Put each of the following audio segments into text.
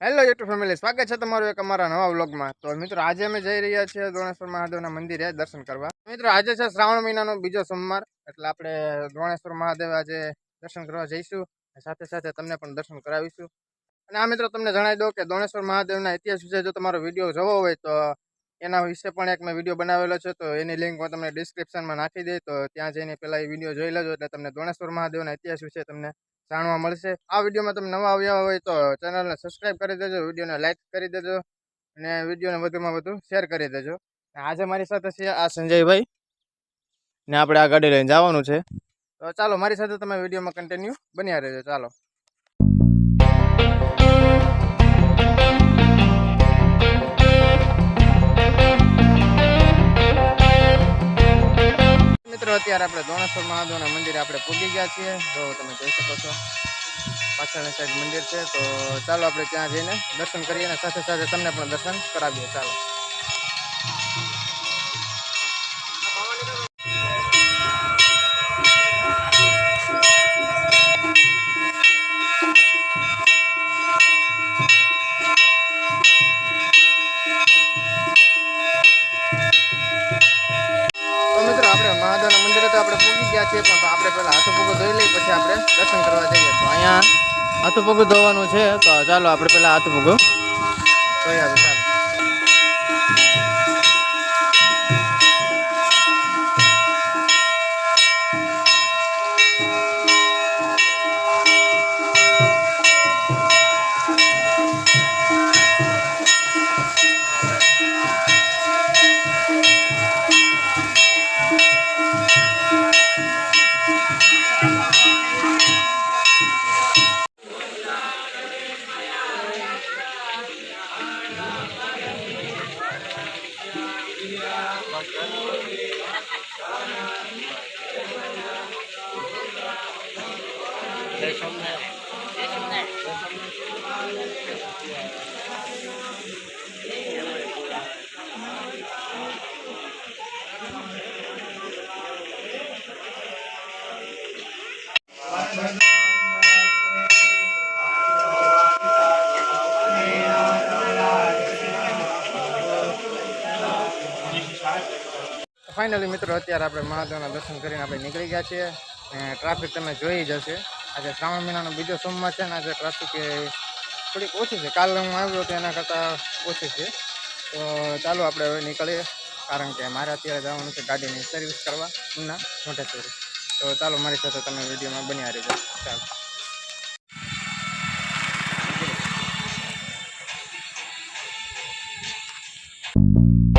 Family સ્વાગત છે તમારું એક અમારા નવા વ્લોગમાં. તો મિત્રો, આજે અમે જઈ રહ્યા છીએ દોણેશ્વર મહાદેવના મંદિરે દર્શન કરવા. મિત્રો, આજે છે શ્રાવણ મહિનાનો બીજો સોમવાર, એટલે આપણે દોણેશ્વર મહાદેવ આજે દર્શન કરવા જઈશું સાથે સાથે તમને પણ દર્શન કરાવીશું. અને આ મિત્રો, તમને જણાવી દો કે દોણેશ્વર મહાદેવના ઇતિહાસ વિશે જો તમારો વીડિયો જોવો હોય, તો એના વિશે પણ એક મેં વીડિયો બનાવેલો છે, તો એની લિંક હું તમને ડિસ્ક્રિપ્શનમાં નાખી દઈ તો ત્યાં જઈને પહેલાં એ વીડિયો જોઈ લેજો, એટલે તમને દોણેશ્વર મહાદેવના ઇતિહાસ વિશે તમને જાણવા મળશે. આ વિડીયોમાં તમે નવા આવ્યા હોય તો ચેનલને સબસ્ક્રાઈબ કરી દેજો, વિડીયોને લાઇક કરી દેજો અને વિડીયોને વધુમાં વધુ શેર કરી દેજો. આજે મારી સાથે છે આ સંજયભાઈ. ને આપણે આ ગાડી લઈને જવાનું છે. તો ચાલો, મારી સાથે તમે વિડીયોમાં કન્ટિન્યુ બન્યા રહેજો. ચાલો. મિત્રો, અત્યારે આપણે દોણેશ્વર મહાદેવના મંદિરે આપણે પૂગી ગયા છીએ. જો તમે જોઈ શકો છો, પાછળની સાઈડ મંદિર છે. તો ચાલો આપણે ત્યાં જઈને દર્શન કરીએ અને સાથે સાથે તમને પણ દર્શન કરાવીએ. ચાલો. ગયા છીએ, પણ આપણે પેલા હાથો પગો ધોઈ લઈ પછી આપણે દર્શન કરવા જઈએ. તો અહીંયા હાથો પગો ધોવાનું છે, તો ચાલો આપણે પેલા હાથ પગો ધોઈ આવે ચાલો ફાઇનલી મિત્રો, અત્યારે આપણે મહાદેવના દર્શન કરીને આપણે નીકળી ગયા છીએ અને ટ્રાફિક તમે જોઈ જ હશે. આજે શ્રાવણ મહિનાનો બીજો સોમવાર છે ને આજે ટ્રાફિક થોડીક ઓછી છે. કાલે હું આવ્યો તો એના કરતાં ઓછી છે. તો ચાલો આપણે હવે નીકળીએ. કારણ કે મારે અત્યારે જવાનું છે ગાડીની સર્વિસ કરવા ના મોઢેશ્વરી તો ચાલો મારી સાથે તમે વિડીયોમાં બન્યા રહેજો. ચાલો. Thank અત્યારે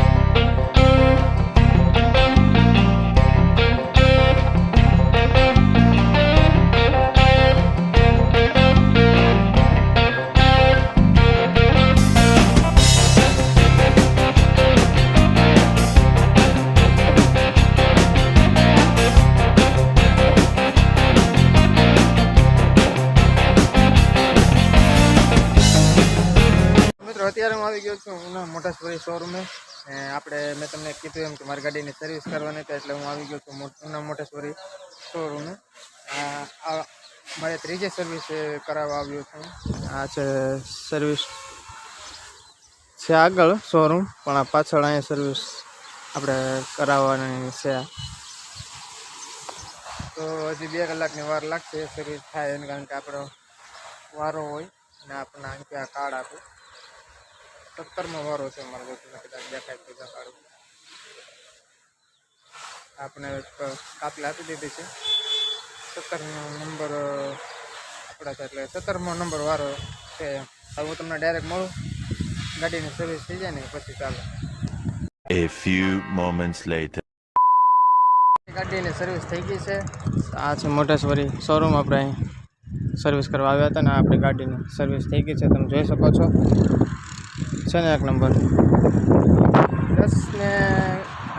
આવી ગયો છું ઉના મોઢેશ્વરી શોરૂમે આપણે મેં તમને કીધું એમ કે મારી ગાડીની સર્વિસ કરવાની હતી એટલે હું આવી ગયો છું ઉના મોઢેશ્વરી શોરૂમે આ આ મારે ત્રીજી સર્વિસ કરાવવા આવ્યો છું. આ છે સર્વિસ છે આગળ શોરૂમ પણ આ પાછળ અહીંયા સર્વિસ આપણે કરાવવાની છે. તો હજી બે કલાકની વાર લાગશે સર્વિસ થાય એને કારણ કે આપણો વારો હોય અને આપણને આ કાર્ડ આપે. સત્તરમો વારો છે મારો તમને કદાચ દેખાય તો કાર્ડ આપણે એક આપી દીધી છે. સત્તરનો નંબર આપણા છે એટલે સત્તરમો નંબર વારો છે. હવે હું તમને ડાયરેક્ટ મળું. ગાડીની સર્વિસ થઈ જાય ને પછી ચાલો. A few moments later. ગાડીની સર્વિસ થઈ ગઈ છે. આ છે મોટેશ્વરી શોરૂમ આપણે અહીં સર્વિસ કરવા આવ્યા હતા ને આપણી ગાડીની સર્વિસ થઈ ગઈ છે. તમે જોઈ શકો છો. છે ને એક નંબર. દસ ને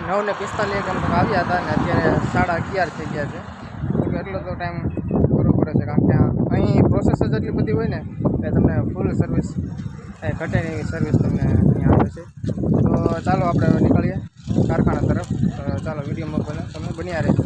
નવ ને પિસ્તાલીસ એકમ તમે આવ્યા હતા ને અત્યારે સાડા અગિયાર થઈ ગયા છે. એટલો તો ટાઈમ પૂરો પડે છે, કારણ કે અહીં પ્રોસેસ જ એટલી બધી હોય ને કે તમને ફૂલ સર્વિસ ઘટે એવી સર્વિસ તમને અહીંયા આવે છે. તો ચાલો આપણે નીકળીએ કારખાના તરફ. ચાલો વિડીયોમાં બને તમે બન્યા રહેજો.